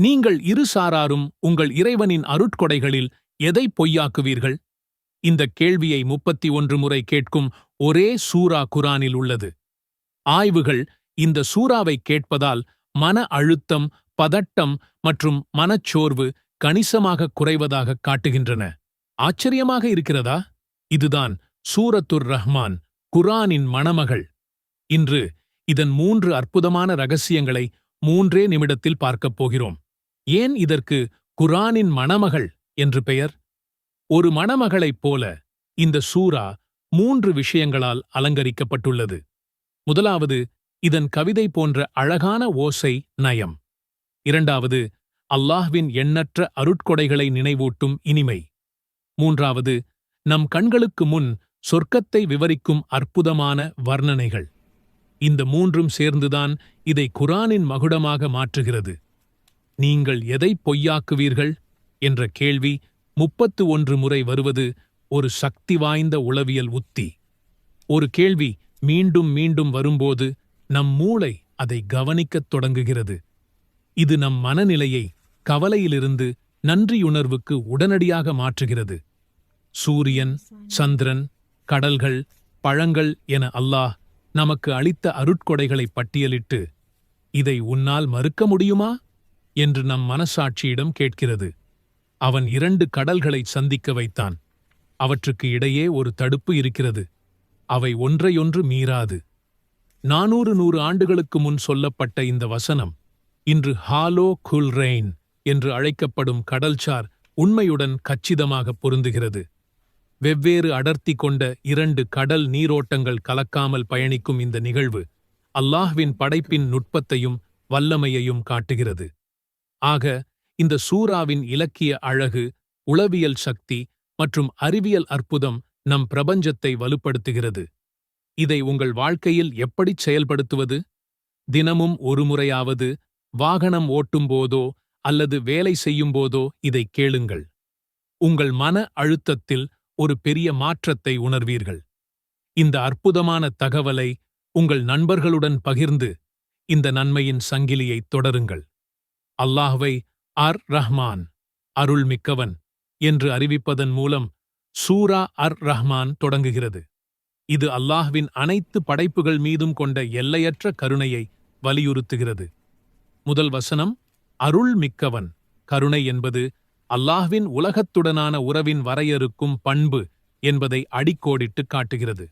நீங்கள் இரு சாராரும் உங்கள் இறைவனின் அருட்கொடைகளில் எதை பொய்யாக்குவீர்கள்? இந்த கேள்வியை முப்பத்தி ஒன்று முறை கேட்கும் ஒரே சூரா குரானில் உள்ளது. ஆய்வுகள் இந்த சூறாவை கேட்பதால் மன அழுத்தம் பதட்டம் மற்றும் மனச்சோர்வு கணிசமாக குறைவதாக காட்டுகின்றன. ஆச்சரியமாக இருக்கிறதா? இதுதான் சூரத்துர் ரஹ்மான் குரானின் மணமகள். இன்று இதன் மூன்று அற்புதமான ரகசியங்களை மூன்றே நிமிடத்தில் பார்க்கப் போகிறோம். ஏன் இதற்கு குரானின் மணமகள் என்று பெயர்? ஒரு மணமகளைப் போல இந்த சூரா மூன்று விஷயங்களால் அலங்கரிக்கப்பட்டுள்ளது. முதலாவது இதன் கவிதை போன்ற அழகான ஓசை நயம். இரண்டாவது அல்லாஹ்வின் எண்ணற்ற அருட்கொடைகளை நினைவூட்டும் இனிமை. மூன்றாவது நம் கண்களுக்கு முன் சொர்க்கத்தை விவரிக்கும் அற்புதமான வர்ணனைகள். இந்த மூன்றும் சேர்ந்துதான் இதை குரானின் மகுடமாக மாற்றுகிறது. நீங்கள் எதை பொய்யாக்குவீர்கள்? என்ற கேள்வி முப்பத்து ஒன்று முறை வருவது ஒரு சக்தி வாய்ந்த உளவியல் உத்தி. ஒரு கேள்வி மீண்டும் மீண்டும் வரும்போது நம் மூளை அதை கவனிக்கத் தொடங்குகிறது. இது நம் மனநிலையை கவலையிலிருந்து நன்றியுணர்வுக்கு உடனடியாக மாற்றுகிறது. சூரியன் சந்திரன் கடல்கள் பழங்கள் என அல்லாஹ் நமக்கு அளித்த அருட்கொடைகளை பட்டியலிட்டு இதை உன்னால் மறுக்க முடியுமா? என்று நம் மனசாட்சியிடம் கேட்கிறது. அவன் இரண்டு கடல்களை சந்திக்க வைத்தான். அவற்றுக்கு இடையே ஒரு தடுப்பு இருக்கிறது. அவை ஒன்றையொன்று மீறாது. நானூறு நூறு ஆண்டுகளுக்கு முன் சொல்லப்பட்ட இந்த வசனம் இன்று ஹாலோ குல்ரெயின் என்று அழைக்கப்படும் கடல்சார் உண்மையுடன் கச்சிதமாக பொருந்துகிறது. வெவ்வேறு அடர்த்தி கொண்ட இரண்டு கடல் நீரோட்டங்கள் கலக்காமல் பயணிக்கும் இந்த நிகழ்வு அல்லாஹ்வின் படைப்பின் நுட்பத்தையும் வல்லமையையும் காட்டுகிறது. ஆக இந்த சூறாவின் இலக்கிய அழகு உளவியல் சக்தி மற்றும் அறிவியல் அற்புதம் நம் பிரபஞ்சத்தை வலுப்படுத்துகிறது. இதை உங்கள் வாழ்க்கையில் எப்படிச் செயல்படுத்துவது? தினமும் ஒருமுறையாவது வாகனம் ஓட்டும்போதோ அல்லது வேலை செய்யும்போதோ இதை கேளுங்கள். உங்கள் மன அழுத்தத்தில் ஒரு பெரிய மாற்றத்தை உணர்வீர்கள். இந்த அற்புதமான தகவலை உங்கள் நண்பர்களுடன் பகிர்ந்து இந்த நன்மையின் சங்கிலியைத் தொடருங்கள். அல்லாஹ்வை அர் ரஹ்மான் அருள் மிக்கவன் என்று அறிவிப்பதன் மூலம் சூரா அர் ரஹ்மான் தொடங்குகிறது. இது அல்லாஹ்வின் அனைத்து படைப்புகள் மீதும் கொண்ட எல்லையற்ற கருணையை வலியுறுத்துகிறது. முதல் வசனம் அருள் மிக்கவன் கருணை என்பது அல்லாஹ்வின் உலகத்துடனான உறவின் வரையறுக்கும் பண்பு என்பதை அடிக்கோடிட்டு காட்டுகிறது.